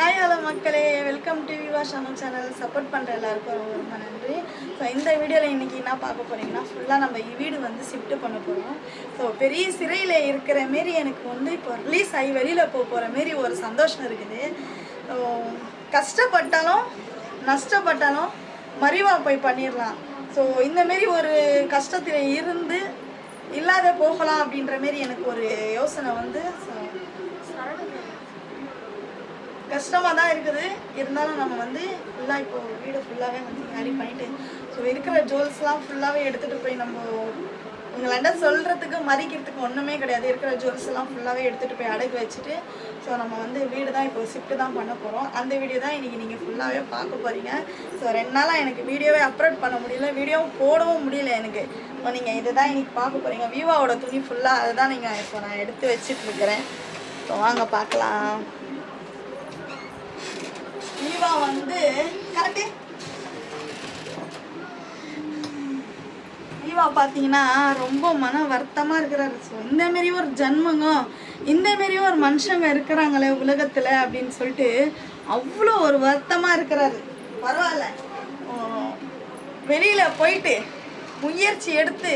Hi hello மக்களே welcome to விவா ஷானல் சேனல் சப்போர்ட் பண்ணுற எல்லாருக்கும் ரொம்ப ரொம்ப நன்றி. ஸோ இந்த வீடியோவில் இன்றைக்கி என்ன பார்க்க போகிறீங்கன்னா ஃபுல்லாக நம்ம வீடு வந்து ஷிஃப்ட் பண்ண போகிறோம் ஸோ பெரிய சிறையில் இருக்கிற மாரி எனக்கு வந்து இப்போ ரிலீஸ் ஆகி வெளியில் போக போகிற மாரி ஒரு சந்தோஷம் இருக்குது. ஸோ கஷ்டப்பட்டாலும் நஷ்டப்பட்டாலும் மறிவா போய் பண்ணிடலாம் ஸோ இந்த மாரி ஒரு கஷ்டத்தில் இருந்து இல்லாத போகலாம் அப்படின்ற மாரி எனக்கு ஒரு யோசனை வந்து so, கஷ்டமாக தான் இருக்குது. இருந்தாலும் நம்ம வந்து ஃபுல்லாக இப்போ வீடு ஃபுல்லாகவே வந்து கேரி பண்ணிட்டு ஸோ இருக்கிற ஜுவல்ஸ்லாம் ஃபுல்லாகவே எடுத்துகிட்டு போய் நம்ம உங்களாண்ட சொல்கிறதுக்கு மறிக்கிறதுக்கு ஒன்றுமே கிடையாது. இருக்கிற ஜுவல்ஸ் எல்லாம் ஃபுல்லாகவே எடுத்துகிட்டு போய் அடகு வச்சுட்டு ஸோ நம்ம வந்து வீடு தான் இப்போ ஷிஃப்ட் தான் பண்ண போகிறோம் அந்த வீடியோ தான் இன்றைக்கி நீங்கள் ஃபுல்லாகவே பார்க்க போகிறீங்க ஸோ ரெண்டு நாளாக எனக்கு வீடியோவே அப்லோட் பண்ண முடியல வீடியோவும் போடவும் முடியல எனக்கு. இப்போ நீங்கள் இதை தான் இன்றைக்கி பார்க்க போகிறீங்க விவாவோட துணி ஃபுல்லாக அதை தான் நீங்கள் இப்போ நான் எடுத்து வச்சுட்டு இருக்கிறேன். ஸோ வாங்க பார்க்கலாம். வந்து கரெக்டு. ஈவா பார்த்தீங்கன்னா ரொம்ப மன வருத்தமாக இருக்கிறாரு. ஸோ இந்த மாரி ஒரு ஜன்மங்க இந்த மாரி ஒரு மனுஷங்க இருக்கிறாங்களே உலகத்தில் அப்படின்னு சொல்லிட்டு அவ்வளோ ஒரு வருத்தமாக இருக்கிறாரு. பரவாயில்ல. வெளியில் போயிட்டு முயற்சி எடுத்து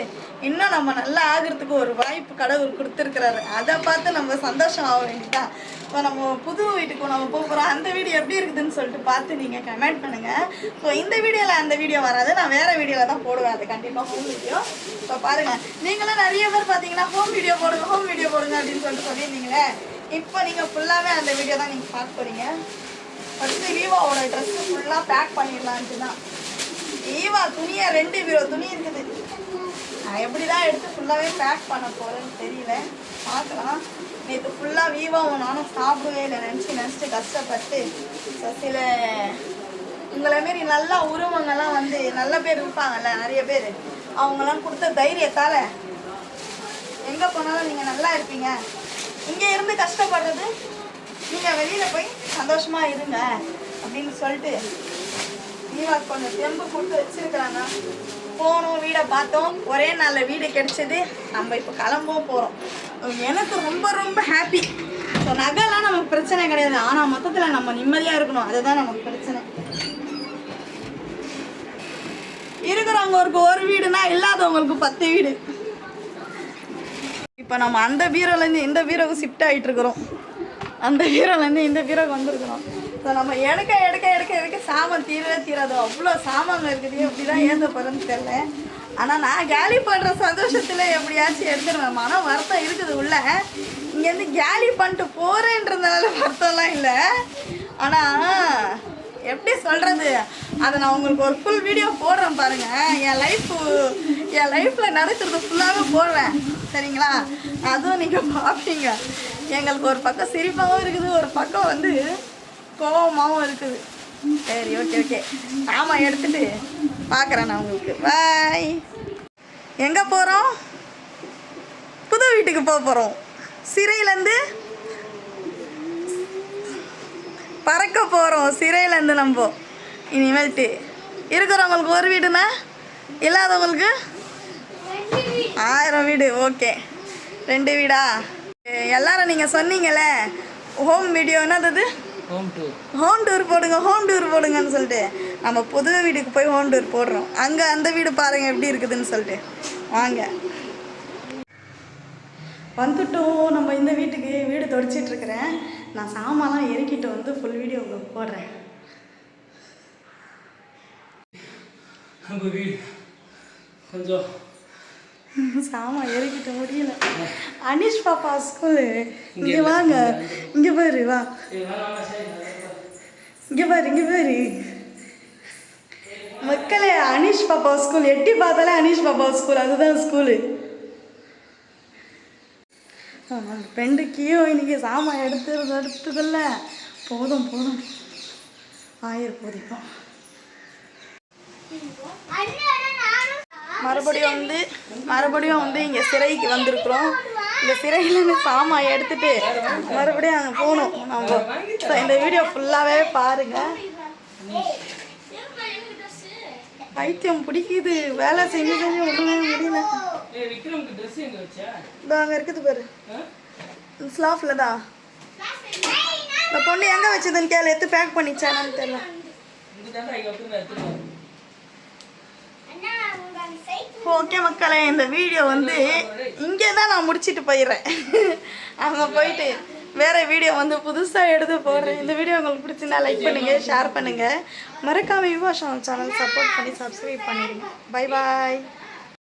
இன்னும் நம்ம நல்லா ஆகிறதுக்கு ஒரு வாய்ப்பு கடவுள் கொடுத்துருக்குறாரு. அதை பார்த்து நம்ம சந்தோஷம் ஆக வேண்டியதான் இப்போ நம்ம புது வீட்டுக்கு நம்ம போகிறோம் அந்த வீடியோ எப்படி இருக்குதுன்னு சொல்லிட்டு பார்த்து நீங்கள் கமெண்ட் பண்ணுங்கள் ஸோ இந்த வீடியோவில் அந்த வீடியோ வராது. நான் வேறு வீடியோவில் தான் போடுவேன். அது கண்டிப்பாக ஹோம் வீடியோ இப்போ பாருங்கள் நீங்களும் நிறைய பேர் பார்த்தீங்கன்னா ஹோம் வீடியோ போடுங்க ஹோம் வீடியோ போடுங்க அப்படின்னு சொல்லிட்டு சொல்லியிருந்தீங்களே. இப்போ நீங்கள் ஃபுல்லாகவே அந்த வீடியோ தான் நீங்கள் பார்க்க போகிறீங்க ஃபஸ்ட்டு வீவோவோட ட்ரெஸ்ஸு ஃபுல்லாக பேக் பண்ணிடலான்ட்டு தான். ஈவா துணியை ரெண்டு பீரோ துணி இருக்குது. நான் எப்படி தான் எடுத்து ஃபுல்லாகவே பேக் பண்ண போகிறேன்னு தெரியல. பார்க்கலாம். நேற்று ஃபுல்லாக வீவாவும் நானும் சாப்பிடவே இல்லை நினச்சி நினச்சி கஷ்டப்பட்டு ஸோ சில உங்களை மாரி நல்லா உருவங்கள்லாம் வந்து நல்ல பேர் இருப்பாங்கல்ல நிறைய பேர். அவங்கெல்லாம் கொடுத்த தைரியத்தால் எங்கே போனாலும் நீங்கள் நல்லா இருப்பீங்க. இங்கே இருந்து கஷ்டப்படுறது நீங்கள் வெளியில் போய் சந்தோஷமாக இருங்க அப்படின்னு சொல்லிட்டு நீவா கொஞ்சம் தெம்பு கொடுத்து வச்சிருக்கிறாங்க போனோம் வீடை பார்த்தோம். ஒரே நாளில் வீடு கிடைச்சது. நம்ம இப்போ கிளம்பவும் போகிறோம் எனக்கு ரொம்ப ரொம்ப ஹாப்பி ஸோ நகைலாம் நமக்கு பிரச்சனை கிடையாது. ஆனால் மொத்தத்தில் நம்ம நிம்மதியாக இருக்கணும். அதுதான் நமக்கு பிரச்சனை. இருக்கிறவங்களுக்கு ஒரு வீடுனா இல்லாதவங்களுக்கு பத்து வீடு. இப்போ நம்ம அந்த பீரோலேருந்து இந்த பீரோவுக்கு ஷிஃப்ட் ஆகிட்டு இருக்கிறோம். அந்த பீரோலேருந்து இந்த பீரோவுக்கு வந்திருக்கிறோம். ஸோ நம்ம எடுக்க எடுக்க எடுக்க எடுக்க சாமான் தீரவே தீராது. அவ்வளோ சாமான் இருக்குது. எப்படி தான் ஏந்த போகிறேன்னு தெரில ஆனால் நான் காலி பண்ணுற சந்தோஷத்தில் எப்படியாச்சும் எடுத்துருவேன். மனம் வருத்தம் இருக்குது உள்ள. இங்கேருந்து கேலி பண்ணிட்டு போகிறேன்றதுனால வருத்தம்லாம் இல்லை. ஆனால் எப்படி சொல்கிறது அதை நான் உங்களுக்கு ஒரு ஃபுல் வீடியோ போடுறேன் பாருங்கள் என் லைஃப்பு என் லைஃப்பில் நடக்கிறது ஃபுல்லாகவே போடுறேன். சரிங்களா? அதுவும் நீங்கள் பார்ப்பீங்க எங்களுக்கு ஒரு பக்கம் சிரிப்பாகவும் இருக்குது. ஒரு பக்கம் வந்து கோபமாகவும் இருக்குது. சரி ஓகே ஓகே ஆமாம் எடுத்துட்டு பார்க்குறேன் நான் உங்களுக்கு. பாய் எங்கே போகிறோம் புது வீட்டுக்கு போக போகிறோம் சிறையிலேருந்து பறக்க போகிறோம் சிறையிலேருந்து நம்ம. இனிமேல்ட்டு. இருக்கிறவங்களுக்கு ஒரு வீடுனா இல்லாதவங்களுக்கு ஆயிரம் வீடு. ஓகே ரெண்டு வீடா? எல்லாரும் நீங்கள் சொன்னீங்களே ஹோம் வீடியோ அது? ஹோம் டூர் ஹோம் டூர் போடுங்க ஹோம் டூர் போடுங்கன்னு சொல்லிட்டு நம்ம புது வீட்டுக்கு போய் ஹோம் டூர் போடுறோம். அங்கே அந்த வீடு பாருங்கள் எப்படி இருக்குதுன்னு சொல்லிட்டு. வாங்க. வந்துட்டோம். நம்ம இந்த வீட்டுக்கு வீடு தொடச்சிட்டு இருக்கிறேன். நான் சாமான்லாம் இறக்கிட்டு வந்து ஃபுல் வீடியோ உங்களுக்கு போடுறேன். நம்ம வீடு கொஞ்சம் சாமான் இறக்கிட்ட முடியல. அனிஷ் பாப்பா ஸ்கூலு இங்கே வாங்க. இங்கே பாரு வா. இங்கே பாரு இங்கே பாரு. மக்களே அனிஷ் பாப்பா ஸ்கூல் எட்டி பார்த்தாலே அனிஷ் பாப்பா ஸ்கூல் அதுதான் ஸ்கூலு நம்ம பெண்டுக்கியோ இன்னைக்கு சாமான் எடுத்து எடுத்ததில்ல. போதும் போதும். ஆயிரம் போதிக்கும் மறுபடியும் வந்து மறுபடியும் வந்து இங்கே சிறைக்கு வந்திருக்கிறோம். இந்த சிறையிலேருந்து சாமான் எடுத்துட்டு மறுபடியும் அங்கே போகணும் நம்ம. ஸோ இந்த வீடியோ ஃபுல்லாகவே பாருங்கள் பைத்தியம் பிடிக்குது. வேலை செஞ்சு செஞ்சு ஒன்றுமே முடியல இதோ அங்கே இருக்குது பாரு. ஸ்லாஃபில் தான். இந்த பொண்ணு எங்கே வச்சதுன்னு கேளு எடுத்து பேக் பண்ணிச்சானு தெரியல இங்க தாண்டா இங்க வந்து நான் எடுத்துருவேன் ஓகே மக்களே இந்த வீடியோ வந்து இங்கே தான் நான் முடிச்சிட்டு போயிடுறேன். அங்கே போயிட்டு வேற வீடியோ வந்து புதுசாக எடுத்து போடுறேன். இந்த வீடியோ உங்களுக்கு பிடிச்சிருந்தா லைக் பண்ணுங்கள் ஷேர் பண்ணுங்கள் மறக்காமல் விவாஷம் சேனல் சப்போர்ட் பண்ணி சப்ஸ்கிரைப் பண்ணிடுங்க. Bye bye